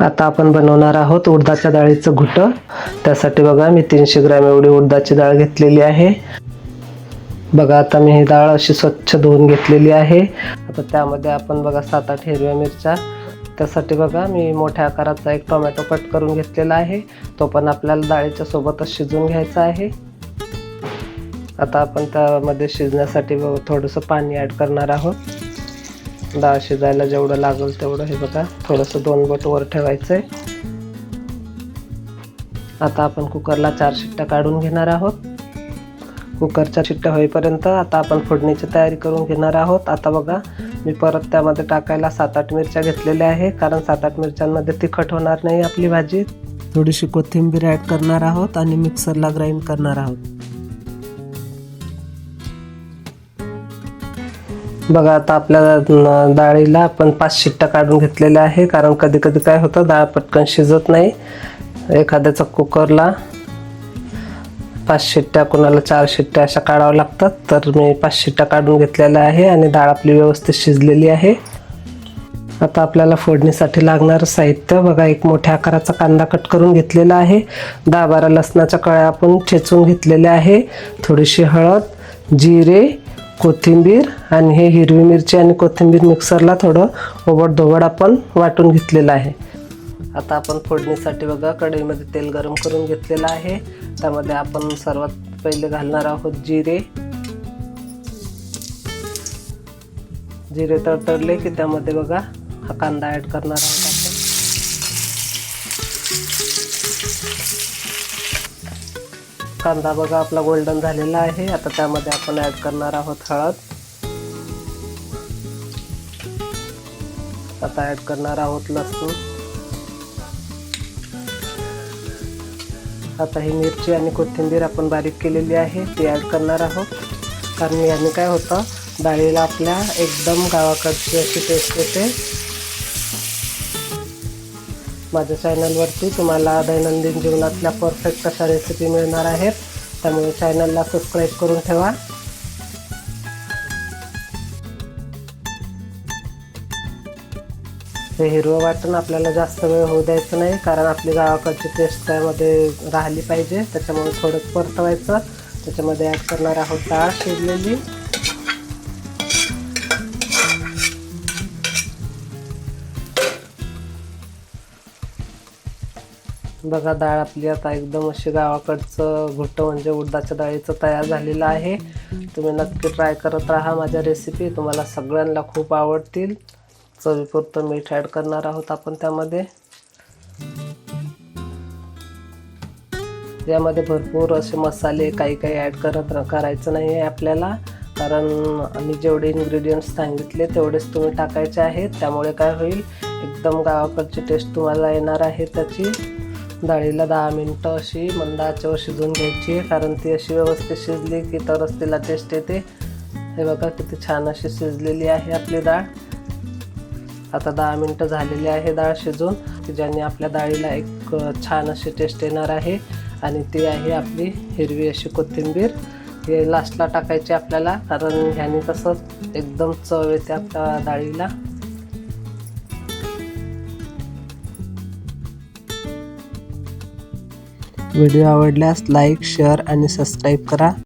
आता आपण बनवणार आहोत उडदाच्या डाळीचं घुटं. त्यासाठी बघा मी तीनशे ग्रॅम एवढी उडदाची डाळ घेतलेली आहे. बघा आता मी ही डाळ अशी स्वच्छ धुवून घेतलेली आहे. आता त्यामध्ये आपण बघा सात आठ हिरव्या मिरच्या. त्यासाठी बघा मी मोठ्या आकाराचा एक टोमॅटो कट करून घेतलेला आहे. तो पण आपल्याला डाळीच्या सोबतच शिजवून घ्यायचा आहे. आता आपण त्यामध्ये शिजण्यासाठी ब- थोडंसं पाणी ॲड करणार आहोत. डाळ शिजायला जेवढं लागेल तेवढं हे बघा. थोडंसं दोन बोट वर ठेवायचं आहे आता आपण कुकरला चार शिट्ट्या काढून घेणार आहोत. कुकरच्या शिट्ट्या होईपर्यंत आता आपण फोडणीची तयारी करून घेणार आहोत. आता बघा मी परत त्यामध्ये टाकायला सात आठ मिरच्या घेतलेल्या आहे कारण सात आठ मिरच्यांमध्ये तिखट होणार नाही आपली भाजी. थोडीशी कोथिंबीर ॲड करणार आहोत आणि मिक्सरला ग्राइंड करणार आहोत. बघा आता आपल्या डाळीला आपण पाच शिट्ट्या काढून घेतलेल्या आहे. कारण कधी कधी काय होतं डाळ पटकन शिजत नाही. एखाद्याचा कुकरला पाच शिट्ट्या कोणाला चार शिट्ट्या अशा काढाव्या लागतात. तर मी पाच शिट्ट्या काढून घेतलेल्या आहे आणि डाळ आपली व्यवस्थित शिजलेली आहे. आता आपल्याला फोडणीसाठी लागणारं साहित्य बघा एक मोठ्या आकाराचा कांदा कट करून घेतलेला आहे. दहा बारा लसणाच्या कळ्या आपण ठेचून घेतलेल्या आहे. थोडीशी हळद जिरे कोथिंबीर आणि हे हिरवी मिरची आणि कोथिंबीर मिक्सरला थोडं ओबड धोबड आपण वाटून घेतलेलं आहे. आता आपण फोडणीसाठी बघा कढईमध्ये तेल गरम करून घेतलेलं आहे. त्यामध्ये आपण सर्वात पहिले घालणार आहोत जिरे. जिरे तडतडले की त्यामध्ये बघा हा कांदा ॲड करणार आहोत कांदा बघा आपला गोल्डन झालेला आहे. आता त्यामध्ये आपण ॲड करणार आहोत हळद. आता ॲड करणार आहोत लसूण. आता ही मिरची आणि कोथिंबीर आपण बारीक केलेली आहे ती ॲड करणार आहोत. कारण याने काय होतं डाळीला आपल्या एकदम गावाकडची अशी टेस्ट येते. माझ्या चॅनलवरती तुम्हाला दैनंदिन जीवनातल्या परफेक्ट अशा रेसिपी मिळणार आहेत. त्यामुळे चॅनलला सबस्क्राईब करून ठेवा. हे हिरवं वाटण आपल्याला जास्त वेळ होऊ द्यायचं नाही कारण आपली गावाकडची टेस्ट त्यामध्ये राहिली पाहिजे. त्याच्यामुळे थोडं परतवायचं. त्याच्यामध्ये ॲड करणार आहोत डाळ शिजलेली बघा डाळ आपली आता एकदम अशी गावाकडचं घुट्ट म्हणजे उडदाच्या डाळीचं तयार झालेलं आहे. तुम्ही नक्की ट्राय करत राहा माझ्या रेसिपी तुम्हाला सगळ्यांना खूप आवडतील. चवीपुरतं मीठ ॲड करणार आहोत आपण त्यामध्ये. यामध्ये भरपूर असे मसाले काही काही ॲड करत करायचं नाही आहे आपल्याला. कारण आम्ही जेवढे इन्ग्रेडियंट्स सांगितले तेवढेच तुम्ही टाकायचे आहेत. त्यामुळे काय होईल? एकदम गावाकडची टेस्ट तुम्हाला येणार आहे त्याची. डाळीला दहा मिनटं अशी मंद आचेवर शिजवून घ्यायची आहे कारण ती अशी व्यवस्थित शिजली की तरच तिला टेस्ट येते. हे बघा किती छान अशी शिजलेली आहे आपली डाळ. आता दहा मिनटं झालेली आहे डाळ शिजून ज्याने आपल्या डाळीला एक छान अशी टेस्ट येणार आहे. आणि ती आहे आपली हिरवी अशी कोथिंबीर. हे लास्टला टाकायची आपल्याला कारण ह्याने कसं एकदम चव येते आपल्या डाळीला. व्हिडिओ आवडल्यास लाईक शेअर आणि सबस्क्राईब करा.